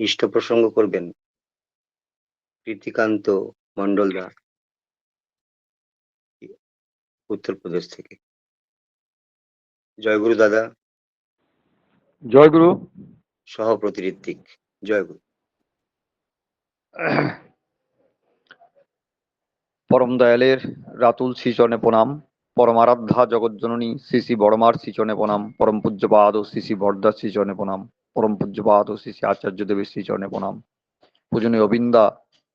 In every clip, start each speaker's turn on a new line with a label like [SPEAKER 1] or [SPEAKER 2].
[SPEAKER 1] ইষ্ট প্রসঙ্গ করবেন। কৃতিকান্ত মন্ডলদা উত্তরপ্রদেশ থেকে। জয়গুরু দাদা।
[SPEAKER 2] জয়গুরু।
[SPEAKER 1] সহ প্রতিঋত্বিক জয়গুরু।
[SPEAKER 2] পরম দয়ালের রাতুল শ্রীচরণে প্রণাম। পরম আরাধ্যা জগজ্জননী শ্রী শ্রী বড়মার শ্রীচরণে প্রণাম। পরম পূজ্যপাদ ও শ্রী শ্রী বরদার শ্রীচরণে প্রণাম। পরম পূজ্যপাদ ও শ্রী শ্রী আচার্য দেবের শ্রীচরণে প্রণাম। পূজনীয় অবিন্দা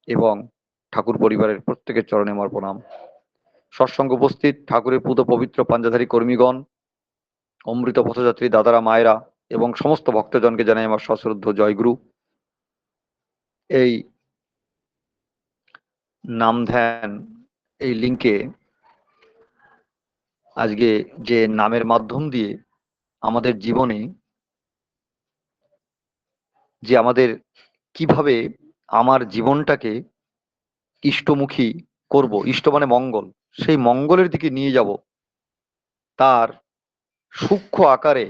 [SPEAKER 2] এবং ঠাকুর পরিবারের প্রত্যেকের চরণে আমার প্রণাম। সৎসঙ্গ উপস্থিত ঠাকুরের পুত পবিত্র পাঞ্জাধারী কর্মীগণ, অমৃত পথযাত্রী দাদারা, মায়েরা এবং সমস্ত ভক্তজনকে জানাই আমার সশ্রদ্ধ জয়গুরু। এই নাম ধ্যান, এই লিঙ্কে আজকে যে নামের মাধ্যম দিয়ে আমাদের জীবনে যে আমাদের কীভাবে আমার জীবনটাকে ইষ্টমুখী করব, ইষ্ট মানে মঙ্গল, সেই মঙ্গলের দিকে নিয়ে যাব, তার সূক্ষ্ম আকারে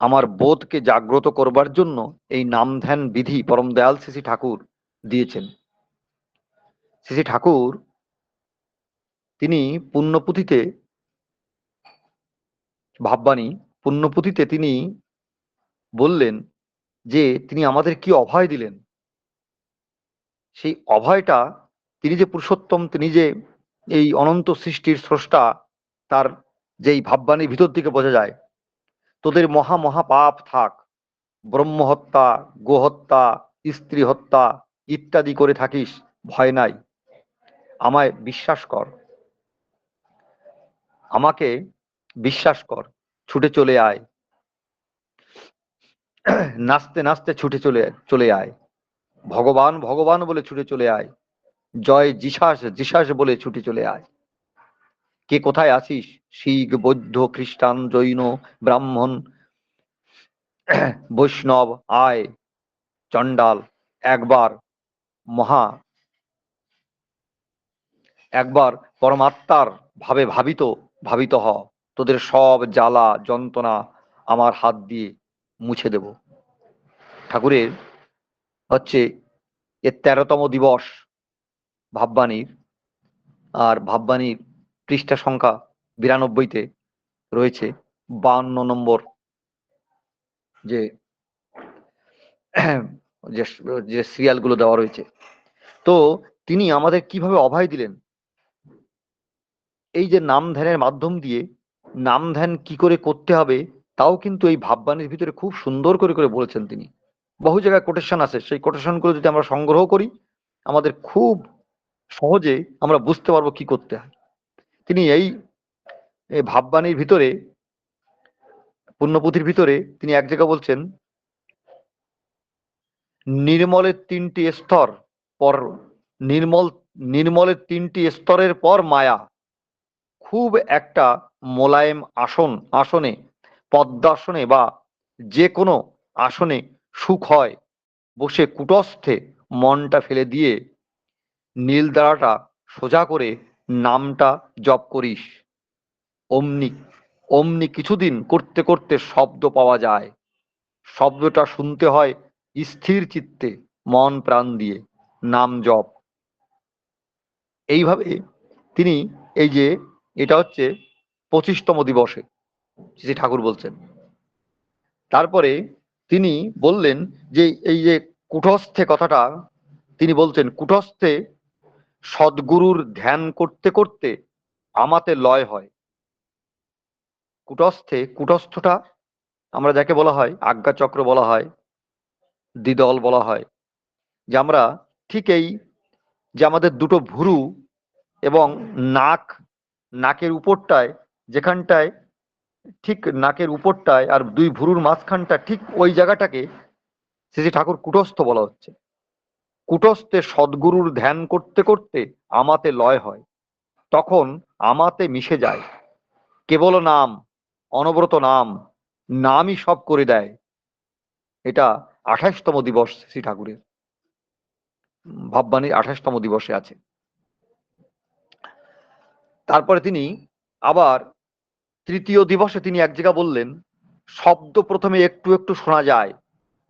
[SPEAKER 2] আমার বোধকে জাগ্রত করবার জন্য এই নাম ধ্যান বিধি পরম দয়াল শ্রী ঠাকুর দিয়েছেন। শ্রী ঠাকুর তিনি পুণ্যপুঁথিতে ভাববাণী, পুণ্যপুঁথিতে তিনি বললেন যে তিনি আমাদের কি অভয় দিলেন? সেই অভয়টা তিনি যে পুরুষোত্তম, তিনি যে এই অনন্ত সৃষ্টির স্রষ্টা, তার যেই ভাববাণীর ভিতর থেকে বোঝা যায়, তোদের মহা মহা পাপ থাক ব্রহ্ম হত্যা গোহত্যা স্ত্রী হত্যা ইত্যাদি করে থাকিস, ভয় নাই। আমায় বিশ্বাস কর। আমাকে বিশ্বাস কর, ছুটে চলে আয়। নাচতে নাচতে ছুটে চলে চলে আয়। ভগবান ভগবান বলে ছুটে চলে আয়। জয় জিসাস জিসাস বলে ছুটে চলে আয়। কে কোথায় আছিস? শিখ বৌদ্ধ, খ্রিস্টান, জৈন, ব্রাহ্মণ। বৈষ্ণব, আয়। চণ্ডাল, একবার। মহা। একবার পরমাত্মার ভাবে ভাবিত ভাবিত হ। তোদের সব জ্বালা, যন্ত্রণা আমার হাত দিয়ে মুছে দেব। ঠাকুরের হচ্ছে এর তেরোতম দিবস ভাববাণীর। আর ভাববাণীর পৃষ্ঠা সংখ্যা বিরানব্বইতে রয়েছে বান্ন নম্বর। যে যে যে সিরিয়ালগুলো দেওয়া রয়েছে। তো তিনি আমাদের কীভাবে অভয় দিলেন? এই যে নাম ধ্যানের মাধ্যম দিয়ে নাম ধ্যান কি করে করতে হবে, তাও কিন্তু এই ভাববাণীর ভিতরে খুব সুন্দর করে করে বলেছেন তিনি। বহু জায়গায় কোটেশন আছে। সেই কোটেশনগুলো যদি আমরা সংগ্রহ করি, আমাদের খুব সহজে আমরা বুঝতে পারব কি করতে হয়। তিনি এই ভাববাণীর ভিতরে, পুণ্যপুঁথির ভিতরে তিনি এক জায়গা বলছেন, নির্মলের তিনটি স্তর পর, নির্মল, নির্মলের তিনটি স্তরের পর মায়া। খুব একটা মোলায়েম আসন, আসনে, পদ্মাসনে বা যে কোনো আসনে সুখ হয়। বসে কুটস্থে মনটা ফেলে দিয়ে নীল দ্বারাটা সোজা করে নামটা জপ করিস। অমনি অমনি কিছুদিন করতে করতে শব্দ পাওয়া যায়। শব্দটা শুনতে হয় স্থির চিত্তে, মন প্রাণ দিয়ে, নাম জপ। এইভাবে তিনি এই যে এটা হচ্ছে পঁচিশতম দিবসে, শ্রী ঠাকুর বলছেন। তারপরে তিনি বললেন যে এই যে কুটস্থে কথাটা, তিনি বলছেন, কুটস্থে সদ্গুরুর ধ্যান করতে করতে আমাতে লয় হয়। কুটস্থে, কুটস্থটা আমরা যাকে বলা হয় আজ্ঞাচক্র বলা হয়, দ্বিদল বলা হয়, যে আমরা ঠিক এই যে আমাদের দুটো ভুরু এবং নাক, নাকের উপরটায়, যেখানটায় ঠিক নাকের উপরটায় আর দুই ভুরুর মাঝখানটা ঠিক ওই জায়গাটাকে শ্রী ঠাকুর কুটস্থ বলা হচ্ছে। কুটস্থে সদ্গুরুর ধ্যান করতে করতে আমাতে লয় হয়। তখন আমাতে মিশে যায়। কেবল নাম, অনবরত নাম, নামই সব করে দেয়। এটা আঠাশতম দিবস শ্রী ঠাকুরের। ভাববাণীর আঠাশতম দিবসে আছে। তারপরে তিনি আবার তৃতীয় দিবসে তিনি এক জায়গা বললেন, শব্দ প্রথমে একটু একটু শোনা যায়,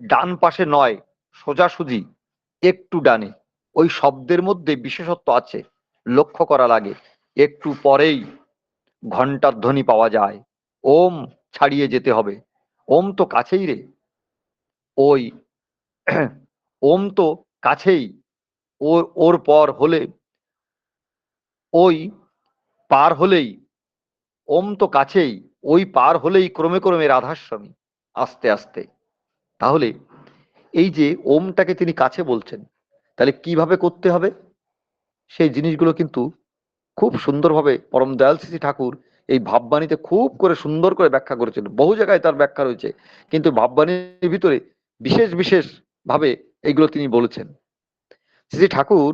[SPEAKER 2] ডান পাশে নয়, সোজাসুজি, একটু ডানে। ওই শব্দের মধ্যে বিশেষত্ব আছে, লক্ষ্য করা লাগে, একটু পরেই ঘণ্টার ধ্বনি পাওয়া যায়, ওম ছাড়িয়ে যেতে হবে। ওম তো কাছেই রে। ওই ওম তো কাছেই, ওর ওর পর হলে, ওই পার হলেই ওম তো কাছেই, ওই পার হলেই ক্রমে ক্রমে রাধাস্বামী, আস্তে আস্তে। তাহলে এই যে ওমটাকে তিনি কাছে বলছেন, তাহলে কীভাবে করতে হবে? সেই জিনিসগুলো কিন্তু খুব সুন্দরভাবে পরম দয়াল শ্রী ঠাকুর এই ভাববাণীতে খুব করে সুন্দর করে ব্যাখ্যা করেছেন। বহু জায়গায় তার ব্যাখ্যা রয়েছে, কিন্তু ভাববাণীর ভিতরে বিশেষ বিশেষ ভাবে এইগুলো তিনি বলেছেন। শ্রী ঠাকুর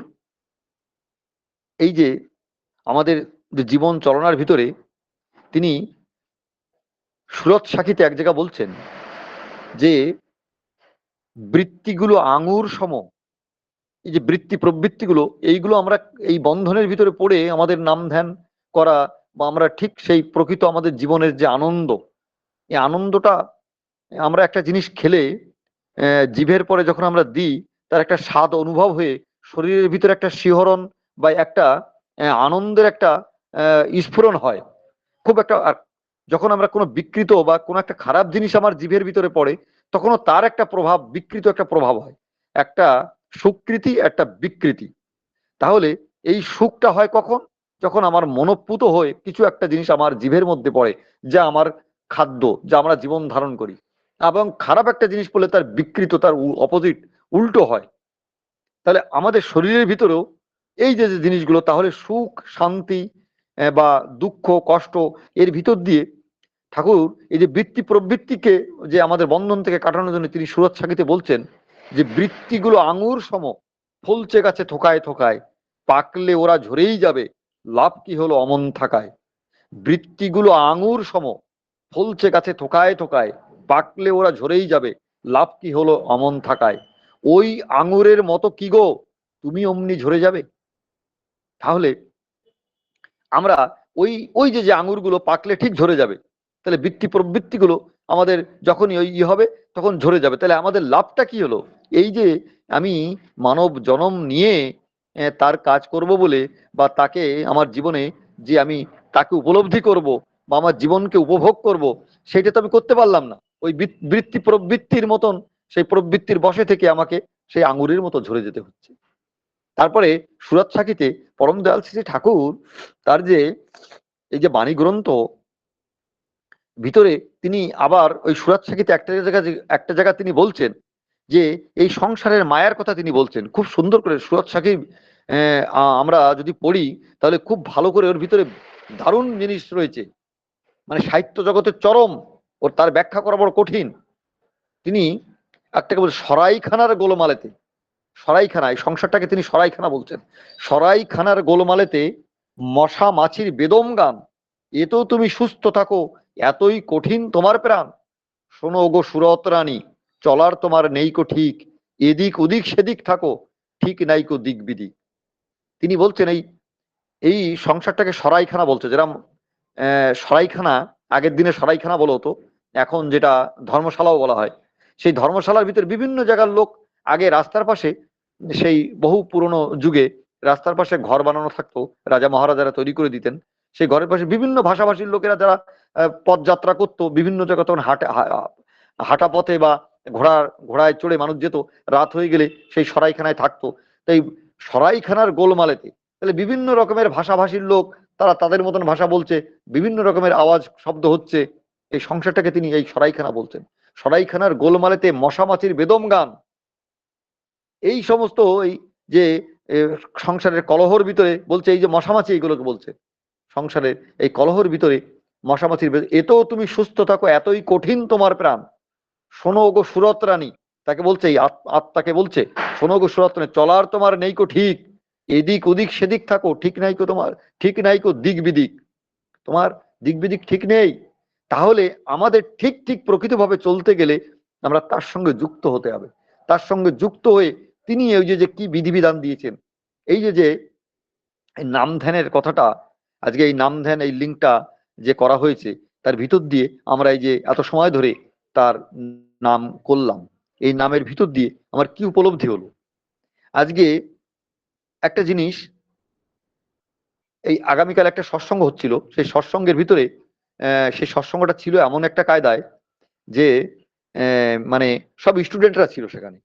[SPEAKER 2] এই যে আমাদের জীবন চলনার ভিতরে তিনি সুরত সাক্ষীতে এক জায়গা বলছেন যে বৃত্তিগুলো আঙুর সম, এই যে বৃত্তি প্রবৃত্তিগুলো, এইগুলো আমরা এই বন্ধনের ভিতরে পড়ে আমাদের নাম ধ্যান করা বা আমরা ঠিক সেই প্রকৃত আমাদের জীবনের যে আনন্দ, এই আনন্দটা আমরা একটা জিনিস খেলে জিভের পরে যখন আমরা দিই, তার একটা স্বাদ অনুভব হয়ে শরীরের ভিতরে একটা শিহরণ বা একটা আনন্দের একটা স্ফুরণ হয়। খুব একটা যখন আমরা কোনো বিকৃত বা কোনো একটা খারাপ জিনিস আমার জিভের ভিতরে পড়ে, তখনও তার একটা প্রভাব, বিকৃত একটা প্রভাব হয়। একটা সুকৃতি, একটা বিকৃতি। তাহলে এই সুখটা হয় কখন? যখন আমার মনোপুত হয়ে কিছু একটা জিনিস আমার জিভের মধ্যে পড়ে, যা আমার খাদ্য, যা আমরা জীবন ধারণ করি। এবং খারাপ একটা জিনিস পড়লে তার বিকৃত, তার অপোজিট উল্টো হয়। তাহলে আমাদের শরীরের ভিতরেও এই যে জিনিসগুলো, তাহলে সুখ, শান্তি বা দুঃখ, কষ্ট এর ভিতর দিয়ে ঠাকুর এই যে বৃত্তি প্রবৃত্তিকে যে আমাদের বন্ধন থেকে কাটানোর জন্য তিনি সুরত সাকিতে বলছেন যে বৃত্তিগুলো আঙুর সম ফলছে গাছে থোকায় থোকায়, পাকলে ওরা ঝরেই যাবে, লাভ কি হলো অমন থাকায়। বৃত্তিগুলো আঙুর সম ফলছে গাছে থোকায় থোকায়, পাকলে ওরা ঝরেই যাবে, লাভ কি হলো অমন থাকায়। ওই আঙুরের মতো কি গো? তুমি অমনি ঝরে যাবে? তাহলে আমরা ওই ওই যে যে আঙুরগুলো পাকলে ঠিক ঝরে যাবে, তাহলে বৃত্তি প্রবৃত্তিগুলো আমাদের যখনই ওই ই হবে, তখন ঝরে যাবে। তাহলে আমাদের লাভটা কি হলো? এই যে, আমি মানব জনম নিয়ে তার কাজ করব বলে বা তাকে আমার জীবনে যে আমি তাকে উপলব্ধি করব বা আমার জীবনকে উপভোগ করব, সেটা তো আমি করতে পারলাম না। ওই বৃত্তি প্রবৃত্তির মতন, সেই প্রবৃত্তির বসে থেকে আমাকে সেই আঙুরের মতো ঝরে যেতে হচ্ছে। তারপরে সুরত সাকিতে পরম দয়াল শ্রী ঠাকুর, তার যে এই যে বাণী গ্রন্থ, ভিতরে তিনি আবার ওই সুরাত সাকিতে একটা জায়গা একটা জায়গা তিনি বলছেন যে, এই সংসারের মায়ার কথা তিনি বলছেন। খুব সুন্দর করে সুরত সাকিব আমরা যদি পড়ি, তাহলে খুব ভালো করে ওর ভিতরে দারুণ জিনিস রয়েছে। মানে সাহিত্য জগতের চরম, ওর তার ব্যাখ্যা করা বড় কঠিন। তিনি একটা বল সরাইখানার গোলমালেতে সরাইখানা এই সংসারটাকে তিনি সরাইখানা বলছেন। সরাইখানার গোলমালেতে মশা মাছির বেদম গান। এতেও তুমি সুস্থ থাকো, এতই কঠিন তোমার প্রাণ। শোনো গো সুরত রানী, চলার তোমার নেই কো ঠিক, এদিক ওদিক সেদিক থাকো, ঠিক নাইকো দিক বিদিক তিনি বলছেন, এই এই সংসারটাকে সরাইখানা বলছে। যেরকম সরাইখানা, আগের দিনে সরাইখানা বলো হতো এখন যেটা ধর্মশালাও বলা হয়, সেই ধর্মশালার ভিতরে বিভিন্ন জায়গার লোক আগে রাস্তার পাশে সেই বহু পুরনো যুগে রাস্তার পাশে ঘর বানানো থাকতো, রাজা মহারাজারা তৈরি করে দিতেন। সেই ঘরের পাশে বিভিন্ন ভাষাভাষীর লোকেরা যারা পথযাত্রা করতো, বিভিন্ন জায়গা তখন হাটে হাঁটা পথে বা ঘোড়ার, ঘোড়ায় চড়ে মানুষ যেত, রাত হয়ে গেলে সেই সরাইখানায় থাকতো। তাই সরাইখানার গোলমালেতে তাহলে বিভিন্ন রকমের ভাষাভাষীর লোক, তারা তাদের মতন ভাষা বলছে, বিভিন্ন রকমের আওয়াজ, শব্দ হচ্ছে, এই সংসারটাকে তিনি এই সরাইখানা বলছেন সরাইখানার গোলমালেতে মশা মাছির বেদম গান এই সমস্ত এই যে সংসারের কলহর ভিতরে বলছে, এই যে মশামাছি এইগুলোকে বলছে। সংসারের এই কলহর ভিতরে মশামাছির এতেও তুমি সুস্থ থাকো, এতই কঠিন তোমার প্রাণ। শোনো গো সুরত রানী। তাকে বলছে, এই আত- আত্মাকে বলছে, শোনো গো সুরত রানী, চলার তোমার নেই কো ঠিক। এদিক ওদিক সেদিক থাকো, ঠিক নাই কো তোমার, ঠিক নাইকো দিক বিদিক। তোমার দিক বিদিক ঠিক নেই। তাহলে আমাদের ঠিক ঠিক প্রকৃতভাবে চলতে গেলে আমরা তার সঙ্গে যুক্ত হতে হবে। তার সঙ্গে যুক্ত হয়ে তিনি এই যে যে কি বিধিবিধান দিয়েছেন, এই যে যে এই নাম ধ্যানের কথাটা, আজকে এই নাম ধ্যান এই লিঙ্কটা যে করা হয়েছে, তার ভিতর দিয়ে আমরা এই যে এত সময় ধরে তার নাম করলাম, এই নামের ভিতর দিয়ে আমার কি উপলব্ধি হলো? আজকে একটা জিনিস, এই আগামীকাল একটা সৎসঙ্গ হচ্ছিল, সেই সৎসঙ্গের ভিতরে সেই সৎসঙ্গটা ছিল এমন একটা কায়দায় যে মানে সব স্টুডেন্টরা ছিল সেখানে।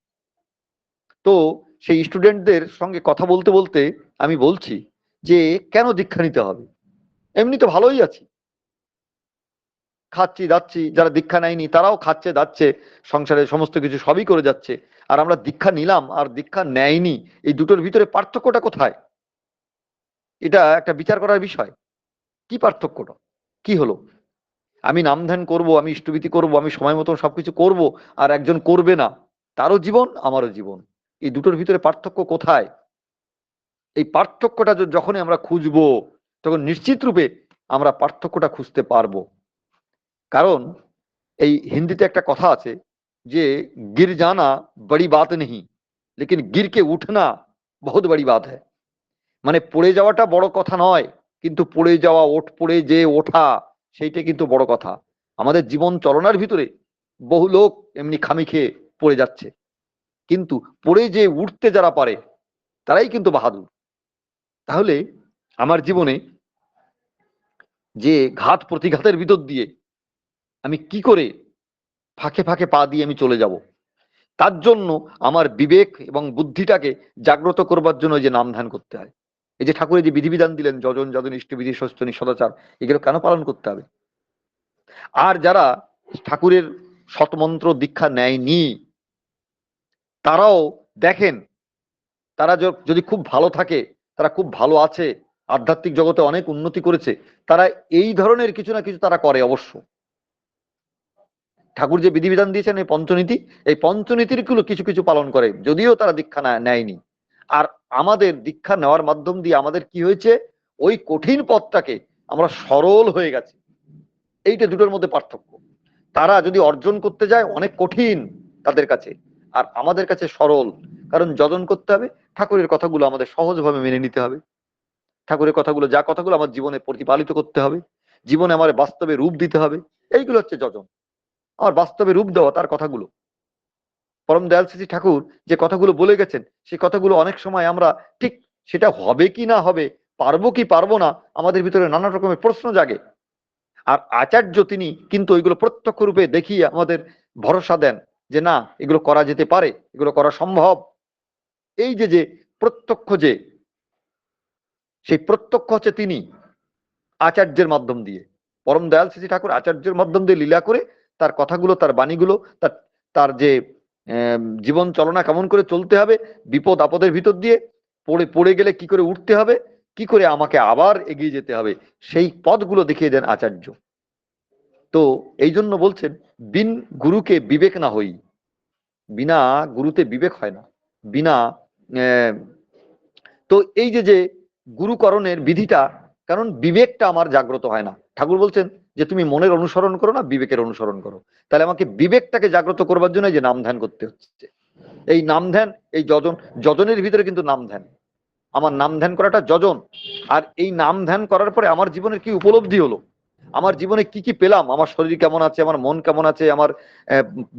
[SPEAKER 2] তো সেই স্টুডেন্টদের সঙ্গে কথা বলতে বলতে আমি বলছি যে কেন দীক্ষা নিতে হবে? এমনি তো ভালোই আছি। খাচ্ছি, দাচ্ছি, যারা দীক্ষা নেয়নি তারাও খাচ্ছে, দাচ্ছে, সংসারে সমস্ত কিছু সবই করে যাচ্ছে। আর আমরা দীক্ষা নিলাম আর দীক্ষা নেয়নি, এই দুটোর ভিতরে পার্থক্যটা কোথায়? এটা একটা বিচার করার বিষয়। কি পার্থক্যটা? কি হলো? আমি নাম ধ্যান করব, আমি ইষ্টভীতি করব, আমি সময় মতন সবকিছু করব, আর একজন করবে না, তারও জীবন, আমারও জীবন। এই দুটোর ভিতরে পার্থক্য কোথায়? এই পার্থক্যটা যখনই আমরা খুঁজব, তখন নিশ্চিত রূপে আমরা পার্থক্যটা খুঁজতে পারব। কারণ এই হিন্দিতে একটা কথা আছে যে, গির জানা বড়ি বাত নেই লেকিন গিরকে উঠনা বহুত বড়ি বাত হ্যাঁ মানে পড়ে যাওয়াটা বড় কথা নয়, কিন্তু পড়ে যাওয়া, ওঠ, পড়ে যে ওঠা, সেইটা কিন্তু বড় কথা। আমাদের জীবন চলনার ভিতরে বহু লোক এমনি খামি খেয়ে পড়ে যাচ্ছে। কিন্তু পড়ে যে উঠতে যারা পারে, তারাই কিন্তু বাহাদুর। তাহলে আমার জীবনে যে ঘাত প্রতিঘাতের ভিতর দিয়ে আমি কি করে ফাঁকে ফাঁকে পা দিয়ে আমি চলে যাব, তার জন্য আমার বিবেক এবং বুদ্ধিটাকে জাগ্রত করবার জন্য যে নাম ধ্যান করতে হয়। এই যে ঠাকুরের যে বিধিবিধান দিলেন, যজন যজন ইষ্টবিধি সস্তনী সদাচার, এগুলো কেন পালন করতে হবে? আর যারা ঠাকুরের শতমন্ত্র দীক্ষা নেয়নি তারাও দেখেন, তারা যদি খুব ভালো থাকে, তারা খুব ভালো আছে, আধ্যাত্মিক জগতে অনেক উন্নতি করেছে, তারা এই ধরনের কিছু না কিছু তারা করে অবশ্য। ঠাকুর যে বিধিবিধান দিয়েছেন এই পঞ্চনীতি, এই পঞ্চনীতিরগুলো কিছু কিছু পালন করে, যদিও তারা দীক্ষা নেয়নি। আর আমাদের দীক্ষা নেওয়ার মাধ্যম দিয়ে আমাদের কি হয়েছে? ওই কঠিন পথটাকে আমরা সরল হয়ে গেছি। এইটা দুটোর মধ্যে পার্থক্য। তারা যদি অর্জন করতে যায়, অনেক কঠিন তাদের কাছে। আর আমাদের কাছে সরল। কারণ যজন করতে হবে, ঠাকুরের কথাগুলো আমাদের সহজভাবে মেনে নিতে হবে। ঠাকুরের কথাগুলো, যা কথাগুলো আমার জীবনে প্রতিপালিত করতে হবে, জীবনে আমার বাস্তবে রূপ দিতে হবে, এইগুলো হচ্ছে যজন আমার বাস্তবে রূপ দেওয়া তার কথাগুলো। পরম দয়াল শ্রী ঠাকুর যে কথাগুলো বলে গেছেন সেই কথাগুলো অনেক সময় আমরা ঠিক সেটা হবে কি না হবে, পারব কি পারব না, আমাদের ভিতরে নানা রকমের প্রশ্ন জাগে। আর আচার্য তিনি কিন্তু ওইগুলো প্রত্যক্ষ রূপে দেখিয়ে আমাদের ভরসা দেন। যে না, এগুলো করা যেতে পারে, এগুলো করা সম্ভব। এই যে যে প্রত্যক্ষ যে, সেই প্রত্যক্ষ হচ্ছে তিনি আচার্যের মাধ্যম দিয়ে। পরম দয়াল শ্রী ঠাকুর আচার্যের মাধ্যম দিয়ে লীলা করে তার কথাগুলো, তার বাণীগুলো, তার তার যে জীবন চলনা কেমন করে চলতে হবে, বিপদ আপদের ভিতর দিয়ে পড়ে পড়ে গেলে কি করে উঠতে হবে, কি করে আমাকে আবার এগিয়ে যেতে হবে, সেই পথগুলো দেখিয়ে দেন আচার্য। তো এই জন্য বলছেন, বিন গুরুকে বিবেক না হই। বিনা গুরুতে বিবেক হয় না। বিনা তো এই যে যে গুরুকরণের বিধিটা, কারণ বিবেকটা আমার জাগ্রত হয় না। ঠাকুর বলছেন যে, তুমি মনের অনুসরণ করো না, বিবেকের অনুসরণ করো। তাহলে আমাকে বিবেকটাকে জাগ্রত করবার জন্য যে নাম ধ্যান করতে হচ্ছে। এই নাম ধ্যান এই যজন, যজনের ভিতরে কিন্তু নাম ধ্যান আমার নাম ধ্যান করাটা যজন। আর এই নাম ধ্যান করার পরে আমার জীবনের কি উপলব্ধি হলো? আমার জীবনে কি কি পেলাম? আমার শরীর কেমন আছে? আমার মন কেমন আছে? আমার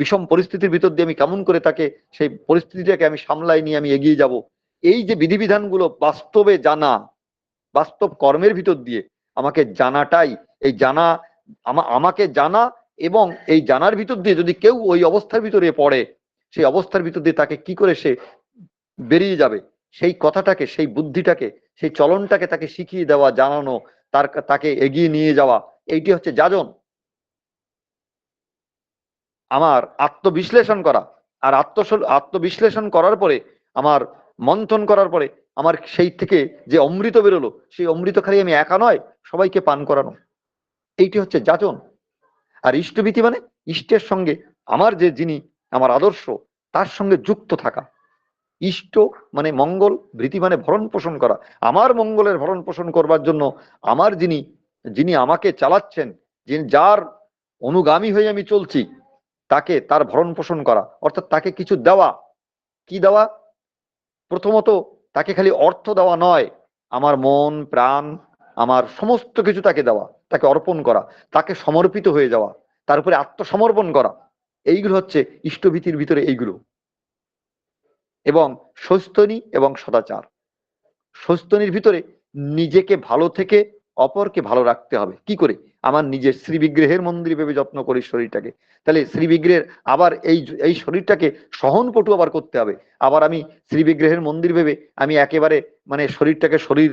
[SPEAKER 2] বিষম পরিস্থিতির ভিতর দিয়ে আমি কেমন করে তাকে, সেই পরিস্থিতিটাকে আমি সামলাই নিয়ে আমি এগিয়ে যাব? এই যে বিধিবিধানগুলো বাস্তবে জানা, বাস্তব কর্মের ভিতর দিয়ে আমাকে জানাটাই, এই জানা আমাকে জানা এবং এই জানার ভিতর দিয়ে যদি কেউ ওই অবস্থার ভিতরে পড়ে, সেই অবস্থার ভিতর দিয়ে তাকে কি করে সে বেরিয়ে যাবে? সেই কথাটাকে, সেই বুদ্ধিটাকে, সেই চলনটাকে তাকে শিখিয়ে দেওয়া, জানানো, তার, তাকে এগিয়ে নিয়ে যাওয়া এইটি হচ্ছে যাজন। আমার আত্মবিশ্লেষণ করা আর আত্ম আত্মবিশ্লেষণ করার পরে, আমার মন্থন করার পরে, আমার সেই থেকে যে অমৃত বেরোলো, সেই অমৃত খালি আমি একা নয়, সবাইকে পান করানো। এইটি হচ্ছে যাচন আর ইষ্টভীতি মানে ইষ্টের সঙ্গে আমার যে যিনি, আমার আদর্শ, তার সঙ্গে যুক্ত থাকা। ইষ্ট মানে মঙ্গল, ভীতি মানে ভরণ পোষণ করা। আমার মঙ্গলের ভরণ পোষণ করবার জন্য আমার যিনি যিনি আমাকে চালাচ্ছেন, যিনি যার অনুগামী হয়ে আমি চলছি, তাকে তার ভরণ পোষণ করা, অর্থাৎ তাকে কিছু দেওয়া। কি দেওয়া? প্রথমত তাকে খালি অর্থ দেওয়া নয়, আমার মন, প্রাণ, আমার সমস্ত কিছু তাকে দেওয়া, তাকে অর্পণ করা, তাকে সমর্পিত হয়ে যাওয়া, তার উপরে আত্মসমর্পণ করা। এইগুলো হচ্ছে ইষ্টভীতির ভিতরে এইগুলো। এবং সস্তনী এবং সদাচার। সস্তনীর ভিতরে নিজেকে ভালো থেকে অপরকে ভালো রাখতে হবে। কি করে? আমার নিজের শ্রী বিগ্রহের মন্দির ভেবে যত্ন করি শরীরটাকে। তাহলে শ্রী বিগ্রহের আবার এই এই শরীরটাকে সহনপটু আবার করতে হবে। আবার আমি শ্রী বিগ্রহের মন্দির ভেবে আমি একেবারে মানে শরীরটাকে শরীর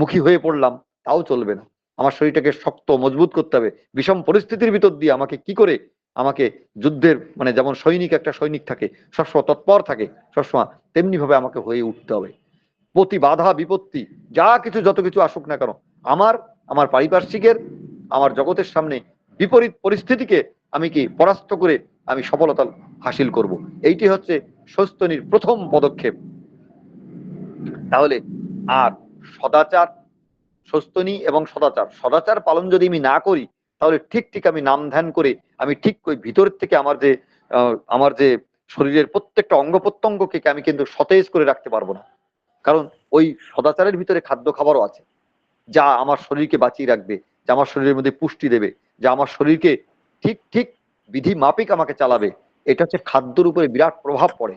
[SPEAKER 2] মুখী হয়ে পড়লাম, তাও চলবে না। আমার শরীরটাকে শক্ত, মজবুত করতে হবে। বিষম পরিস্থিতির ভিতর দিয়ে আমাকে কি করে? আমাকে যুদ্ধের মানে যেমন সৈনিক একটা সৈনিক থাকে, সবসময় তৎপর থাকে, সবসময় তেমনি ভাবে আমাকে হয়ে উঠতে হবে। প্রতি বাধা, বিপত্তি, যা কিছু, যত কিছু আসুক না কেন আমার আমার পারিপার্শ্বিকের, আমার জগতের সামনে বিপরীত পরিস্থিতিকে আমি কি পরাস্ত করে আমি সফলতা হাসিল করব? এইটি হচ্ছে সস্তনীর প্রথম পদক্ষেপ। তাহলে আর সদাচার সস্তনী এবং সদাচার সদাচার পালন যদি আমি না করি, তাহলে ঠিক ঠিক আমি নাম ধ্যান করে আমি ঠিক ওই ভিতর থেকে আমার যে আমার যে শরীরের প্রত্যেকটা অঙ্গ প্রত্যঙ্গকে আমি কিন্তু সতেজ করে রাখতে পারব না। কারণ ওই সদাচারের ভিতরে খাদ্য খাবারও আছে। যা আমার শরীরকে বাঁচিয়ে রাখবে, যা আমার শরীরের মধ্যে পুষ্টি দেবে, যা আমার শরীরকে ঠিক ঠিক বিধি মাপিক আমাকে চালাবে, এটা হচ্ছে খাদ্যর উপরে বিরাট প্রভাব পড়ে।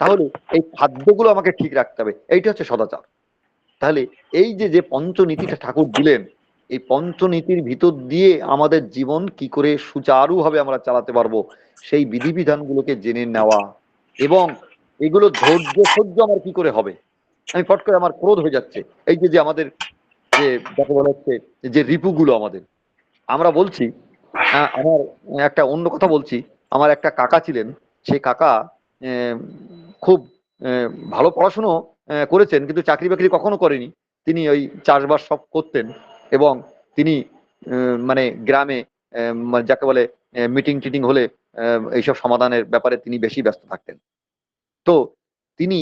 [SPEAKER 2] তাহলে এই খাদ্যগুলো আমাকে ঠিক রাখতে হবে, এইটা হচ্ছে সদাচার। তাহলে এই যে যে পঞ্চনীতিটা ঠাকুর দিলেন, এই পঞ্চনীতির ভিতর দিয়ে আমাদের জীবন কি করে সুচারুভাবে আমরা চালাতে পারব, সেই বিধিবিধানগুলোকে জেনে নেওয়া এবং এগুলো ধৈর্য সহ্য আমার কি করে হবে? আমি পট করে আমার ক্রোধ হয়ে যাচ্ছে। এই যে যে আমাদের যে যাকে বলা হচ্ছে, যে রিপুগুলো আমাদের। আমরা বলছি আমার একটা অন্য কথা বলছি। আমার একটা কাকা ছিলেন সেই কাকা খুব ভালো পড়াশুনো করেছেন, কিন্তু চাকরি বাকরি কখনো করেনি। তিনি ওই চাষবাস সব করতেন এবং তিনি মানে গ্রামে মানে যাকে বলে মিটিং টিটিং হলে এইসব সমাধানের ব্যাপারে তিনি বেশি ব্যস্ত থাকতেন। তো তিনি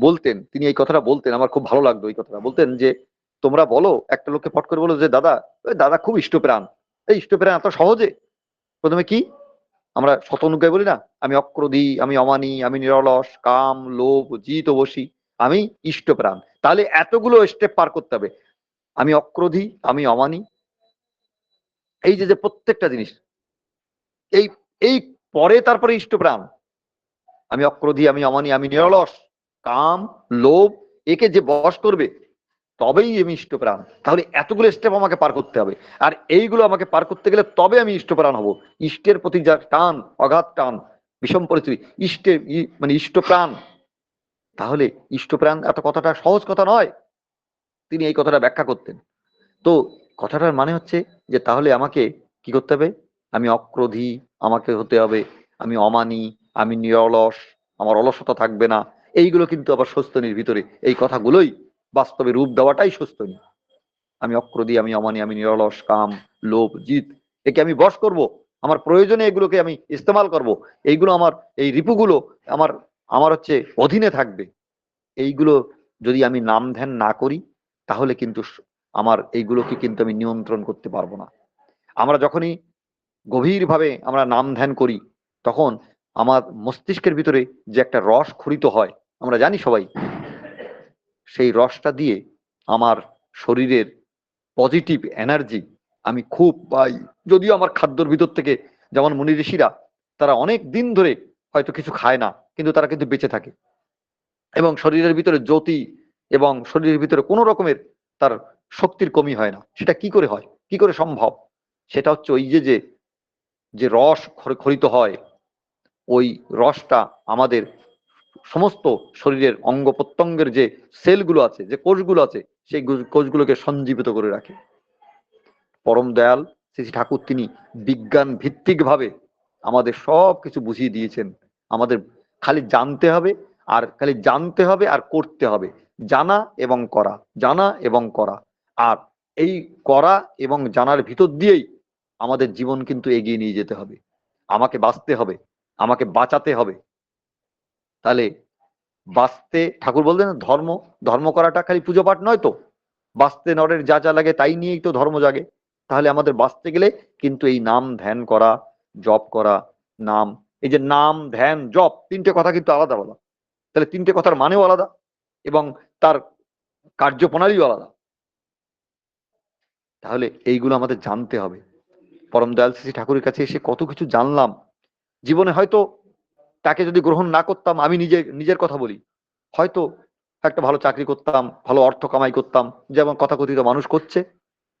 [SPEAKER 2] বলতেন, তিনি এই কথাটা বলতেন, আমার খুব ভালো লাগতো এই কথাটা। বলতেন যে, তোমরা বলো, একটা লোককে ফট করে বলো যে, দাদা, ওই দাদা খুব ইষ্টপ্রাণ। এই ইষ্টপ্রাণ এত সহজে? প্রথমে কি? আমরা শতনুজ্ঞায় বলি না, আমি অক্রোধী, আমি অমানি, আমি নিরলস, কাম, লোভ, জিত, বসি, আমি ইষ্টপ্রাণ। তাহলে এতগুলো স্টেপ পার করতে হবে। আমি অক্রোধী, আমি অমানি। এই যে যে প্রত্যেকটা জিনিস, এই এই পরে তারপরে ইষ্টপ্রাণ। আমি অক্রোধী, আমি অমানি, আমি নিরলস কাম, লোভ, একে যে বশ করবে, তবেই আমি ইষ্টপ্রাণ। তাহলে এতগুলো স্টেপ আমাকে পার করতে হবে। আর এইগুলো আমাকে পার করতে গেলে তবে আমি ইষ্টপ্রাণ হব। ইষ্টের প্রতি যা টান, অগাধ টান, বিষম পরিস্থিতি, ইষ্টের ই- মানে ইষ্টপ্রাণ। তাহলে ইষ্টপ্রাণ এত কথাটা সহজ কথা নয়। তিনি এই কথাটা ব্যাখ্যা করতেন। তো কথাটার মানে হচ্ছে যে তাহলে আমাকে কি করতে হবে? আমি অক্রোধী, আমাকে হতে হবে। আমি অমানি, আমি নিরলস, আমার অলসতা থাকবে না। এইগুলো কিন্তু আবার সস্তনির ভিতরে। এই কথাগুলোই বাস্তবে রূপ দেওয়াটাই সস্তনী। আমি অক্রোধী, আমি অমানি, আমি নিরলস, কাম, লোভ, জিত, একে আমি বশ করব। আমার প্রয়োজনে এগুলোকে আমি ইস্তেমাল করব। এইগুলো আমার, এই রিপুগুলো আমার আমার হচ্ছে অধীনে থাকবে। এইগুলো যদি আমি নাম ধ্যান না করি, তাহলে কিন্তু আমার এইগুলোকে কিন্তু আমি নিয়ন্ত্রণ করতে পারব না। আমরা যখনই গভীরভাবে আমরা নাম ধ্যান করি, তখন আমার মস্তিষ্কের ভিতরে যে একটা রস খরিত হয় আমরা জানি সবাই, সেই রসটা দিয়ে আমার শরীরের পজিটিভ এনার্জি আমি খুব পাই। যদিও আমার খাদ্যর ভিতর থেকে যেমন মুনি ঋষিরা, তারা অনেক দিন ধরে হয়তো কিছু খায় না, কিন্তু তারা কিন্তু বেঁচে থাকে। এবং শরীরের ভিতরে জ্যোতি এবং শরীরের ভিতরে কোনো রকমের তার শক্তির কমি হয় না। সেটা কি করে হয়? কি করে সম্ভব? সেটা হচ্ছে ওই যে যে রস খরিত হয়, ওই রসটা আমাদের সমস্ত শরীরের অঙ্গ প্রত্যঙ্গের যে সেলগুলো আছে, যে কোষগুলো আছে, সেই কোষগুলোকে সঞ্জীবিত করে রাখে। পরম দয়াল শ্রী ঠাকুর তিনি বিজ্ঞান ভিত্তিক ভাবে আমাদের সব কিছু বুঝিয়ে দিয়েছেন। আমাদের খালি জানতে হবে আর খালি জানতে হবে আর করতে হবে। জানা এবং করা, জানা এবং করা। আর এই করা এবং জানার ভিতর দিয়েই আমাদের জীবন কিন্তু এগিয়ে নিয়ে যেতে হবে। আমাকে বাঁচতে হবে, আমাকে বাঁচাতে হবে। তাহলে বাঁচতে, ঠাকুর বলতেন ধর্ম ধর্ম করাটা খালি পুজো পাঠ নয় তো? বাঁচতে নরের যা যা লাগে তাই নিয়েই তো ধর্ম জাগে। তাহলে আমাদের বাঁচতে গেলে কিন্তু এই নাম ধ্যান করা, জপ করা, নাম, এই যে নাম, ধ্যান, জপ, তিনটে কথা কিন্তু আলাদা আলাদা। তাহলে তিনটে কথার মানেও আলাদা এবং তার কার্যপ্রণালীও আলাদা। তাহলে এইগুলো আমাদের জানতে হবে। পরম দয়াল শ্রী ঠাকুরের কাছে এসে কত কিছু জানলাম। জীবনে হয়তো তাকে যদি গ্রহণ না করতাম, আমি নিজে, নিজের কথা বলি। হয়তো একটা ভালো চাকরি করতাম, ভালো অর্থ কামাই করতাম, যেমন কথাকথিত মানুষ করছে,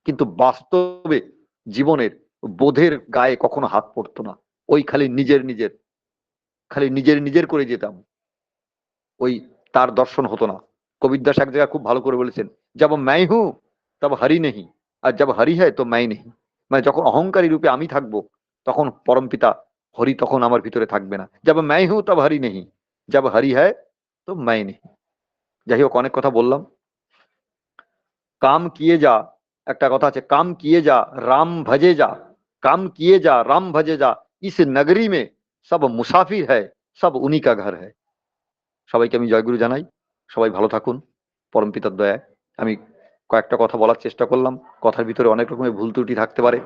[SPEAKER 2] কিন্তু বাস্তবে জীবনের বোধের গায়ে কখনো হাত পড়তো না। ওই খালি নিজের নিজের, খালি নিজের নিজের করে যেতাম। ওই তার দর্শন হতো না। কবির দাস এক জায়গায় খুব ভালো করে বলেছেন যাব ম্যাই হু তব হরি নেহি। আর যাব হরি হয় তো ম্যাই নেহি। মানে যখন অহংকারী রূপে আমি থাকব, তখন পরমপিতা হরি তখন আমার ভিতরে থাকবে না। যাব ম্যাই হু তব হরি নেহি। যাব হরি হ্যায় তো ম্যাই নেহি। যাই হোক, অনেক কথা বললাম। কাম কিয়ে যা, একটা কথা আছে, কাম কিয়ে যা, রাম ভজে যা, কাম কিয়ে যা, রাম ভজে যা, ইস নগরী মে সব মুসাফির হ্যায়, সব উনি কা ঘর হ্যায়। সবাইকে আমি জয়গুরু জানাই। সবাই ভালো থাকুন, পরম পিতার দয়ায়। আমি কয়েকটা কথা বলার চেষ্টা করলাম। কথার ভিতরে অনেক রকমের ভুল ত্রুটি থাকতে পারে।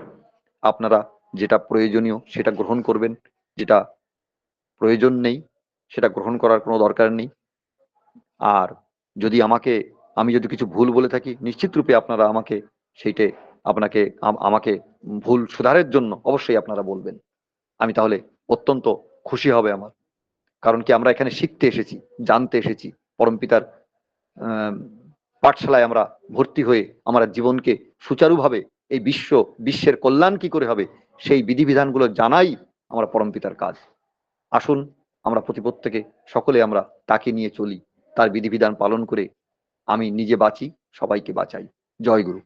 [SPEAKER 2] আপনারা যেটা প্রয়োজনীয় সেটা গ্রহণ করবেন, যেটা প্রয়োজন নেই সেটা গ্রহণ করার কোনো দরকার নেই। আর যদি আমাকে, আমি যদি কিছু ভুল বলে থাকি, নিশ্চিত রূপে আপনারা আমাকে সেইটে, আপনাকে আমাকে ভুল সুধারের জন্য অবশ্যই আপনারা বলবেন। আমি তাহলে অত্যন্ত খুশি হবে আমার। কারণ কি আমরা এখানে শিখতে এসেছি, জানতে এসেছি। পরমপিতার পাঠশালায় আমরা ভর্তি হয়ে, আমরা জীবনকে সুচারুভাবে এই বিশ্ব, বিশ্বের কল্যাণ কি করে হবে সেই বিধিবিধানগুলো জানাই আমরা পরমপিতার কাজ। আসুন আমরা প্রতি প্রত্যেকে সকলে আমরা তাকে নিয়ে চলি, তার বিধিবিধান পালন করে আমি নিজে বাঁচি, সবাইকে বাঁচাই। জয় গুরু।